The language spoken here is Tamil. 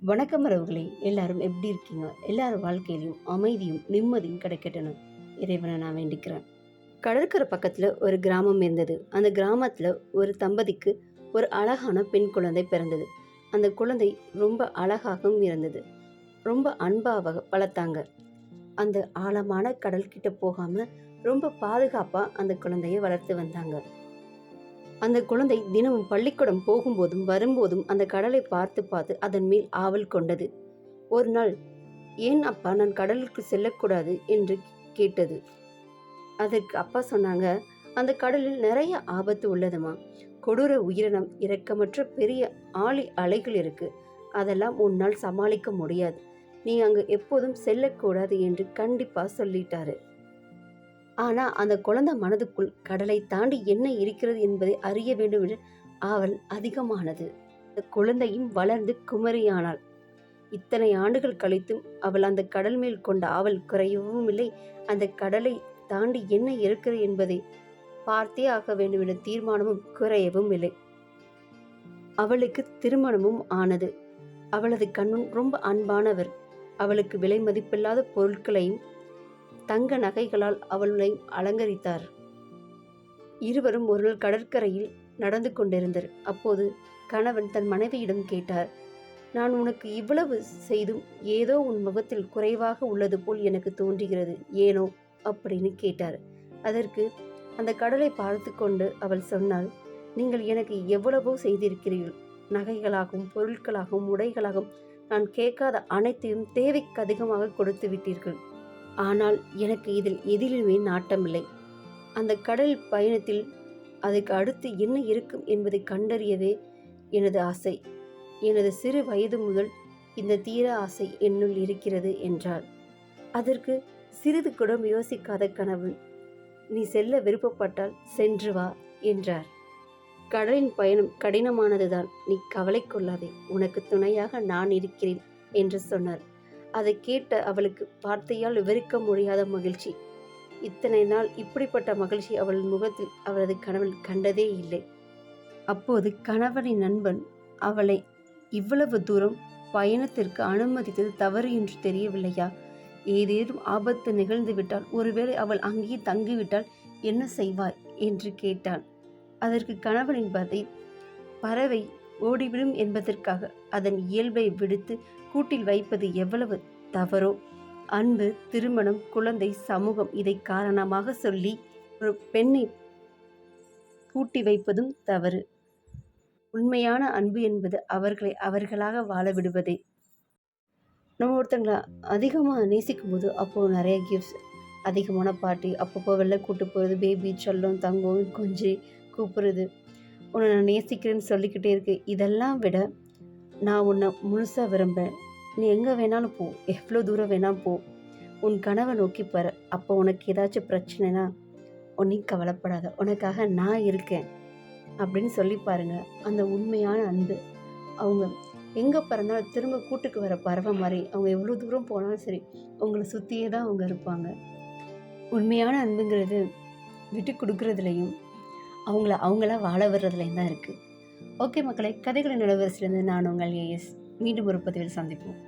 வணக்கம் உறவுகளே எல்லாரும் எப்படி இருக்கீங்க? எல்லாரும் வாழ்க்கையிலையும் அமைதியும் நிம்மதியும் கிடைக்கட்டணும் இறைவனை நான் வேண்டிக்கிறேன். கடற்கரை பக்கத்தில் ஒரு கிராமம் இருந்தது. அந்த கிராமத்தில் ஒரு தம்பதிக்கு ஒரு அழகான பெண் குழந்தை பிறந்தது. அந்த குழந்தை ரொம்ப அழகாகவும் இருந்தது. ரொம்ப அன்பாக வளர்த்தாங்க. அந்த ஆழமான கடல்கிட்ட போகாமல் ரொம்ப பாதுகாப்பாக அந்த குழந்தைய வளர்த்து வந்தாங்க. அந்த குழந்தை தினமும் பள்ளிக்கூடம் போகும்போதும் வரும்போதும் அந்த கடலை பார்த்து பார்த்து அதன் மேல் ஆவல் கொண்டது. ஒரு நாள் ஏன் அப்பா நான் கடலுக்கு செல்லக்கூடாது? என்று கேட்டது. அதற்கு அப்பா சொன்னாங்க அந்த கடலில் நிறைய ஆபத்து உள்ளதுமா. கொடூர உயிரினம் இரக்கமற்ற பெரிய ஆழி அலைகள் இருக்கு. அதெல்லாம் உன்னால் சமாளிக்க முடியாது. நீ அங்கு எப்போதும் செல்லக்கூடாது என்று கண்டிப்பா சொல்லிட்டாரு. ஆனால் அந்த குழந்தை மனதுக்குள் கடலை தாண்டி என்ன இருக்கிறது என்பதை அறிய வேண்டும் என்று ஆவல் அதிகமானது. அந்த குழந்தையும் வளர்ந்து குமரியானாள். இத்தனை ஆண்டுகள் கழித்தும் அவள் அந்த கடல் மேல் கொண்ட ஆவல் குறையவும் இல்லை அந்த கடலை தாண்டி என்ன இருக்கிறது என்பதை பார்த்தே ஆக வேண்டும் என்ற தீர்மானமும் குறையவும் இல்லை அவளுக்கு திருமணமும் ஆனது. அவளது கண்ணும் ரொம்ப அன்பானவர். அவளுக்கு விலை மதிப்பில்லாத பொருட்களையும் தங்க நகைகளால் அவளை அலங்கரித்தார். இருவரும் ஒரு நாள் கடற்கரையில் நடந்து கொண்டிருந்தர் அப்போது கணவன் தன் மனைவியிடம் கேட்டார் நான் உனக்கு இவ்வளவு செய்தும் ஏதோ உன் முகத்தில் குறைவாக உள்ளது போல் எனக்கு தோன்றுகிறது ஏனோ? அப்படின்னு கேட்டார். அதற்கு அந்த கடலை பார்த்து கொண்டு அவள் சொன்னாள் நீங்கள் எனக்கு எவ்வளவோ செய்திருக்கிறீர்கள். நகைகளாகவும் பொருட்களாகவும் உடைகளாகவும் நான் கேட்காத அனைத்தையும் தேவைக்கு அதிகமாக கொடுத்து விட்டீர்கள். ஆனால் எனக்கு இதில் எதிலுமே நாட்டமில்லை. அந்த கடல் பயணத்தில் அதுக்கு அடுத்து என்ன இருக்கும் என்பதை கண்டறியவே எனது ஆசை. எனது சிறு வயது முதல் இந்த தீர ஆசை என்னுள் இருக்கிறது என்றார் அதற்கு சிறிது கூட யோசிக்காத கனவு நீ செல்ல விருப்பப்பட்டால் சென்று வா என்றார். கடலின் பயணம் கடினமானதுதான். நீ கவலை கொள்ளாதே. உனக்கு துணையாக நான் இருக்கிறேன் என்று சொன்னார். அதை கேட்ட அவளுக்கு வார்த்தையால் விவரிக்க முடியாத மகிழ்ச்சி. இத்தனை நாள் இப்படிப்பட்ட மகிழ்ச்சி அவள் முகத்தில் அவளது கணவன் கண்டதே இல்லை. அப்போது கணவனின் நண்பன் அவளை இவ்வளவு தூரம் பயணத்திற்கு அனுமதித்தது தவறு என்று தெரியவில்லையா? ஏதேனும் ஆபத்து நிகழ்ந்து விட்டால் ஒருவேளை அவள் அங்கேயே தங்கிவிட்டால் என்ன செய்வாய்? என்று கேட்டான். அதற்கு கணவனின் பதில் பறவை ஓடிவிடும் என்பதற்காக அதன் இயல்பை விடுத்து கூட்டில் வைப்பது எவ்வளவு தவறோ? அன்பு திருமணம் குழந்தை சமூகம் இதை காரணமாக சொல்லி ஒரு பெண்ணை பூட்டி வைப்பதும் தவறு. உண்மையான அன்பு என்பது அவர்களை அவர்களாக வாழ விடுவதே. நம்ம ஒருத்தங்களை அதிகமாக நேசிக்கும் போது அப்போது நிறைய கிஃப்ட்ஸ் அதிகமான பாட்டி அப்பப்போ வெளில கூட்டு போகிறது பேபி சொல்லும் தங்கம் கொஞ்சி கூப்பிடுறது. உன்னை நான் நேசிக்கிறேன்னு சொல்லிக்கிட்டே இருக்கு. இதெல்லாம் விட நான் உன்னை முழுசாக விரும்புகிறேன் நீ எங்கே வேணாலும் போ. எவ்வளோ தூரம் வேணாலும் போ. உன் கனவை நோக்கி பாரு அப்போ உனக்கு ஏதாச்சும் பிரச்சனைனா ஒன்றையும் கவலைப்படாத. உனக்காக நான் இருக்கேன். அப்படின்னு சொல்லி பாருங்கள் அந்த உண்மையான அன்பு. அவங்க எங்கே பிறந்தாலும் திரும்ப கூட்டுக்கு வர பறவை மாதிரி. அவங்க எவ்வளோ தூரம் போனாலும் சரி உங்களை சுற்றியே தான் அவங்க இருப்பாங்க. உண்மையான அன்புங்கிறது விட்டு கொடுக்குறதுலையும் அவங்கள அவங்களா வாழ வர்றதுலையும் தான் இருக்குது ஓகே மக்களை கதைகளின் நிலவரசிலிருந்து நான் உங்கள் ஏஎஸ் மீண்டும் ஒரு பதிவில் சந்திப்போம்.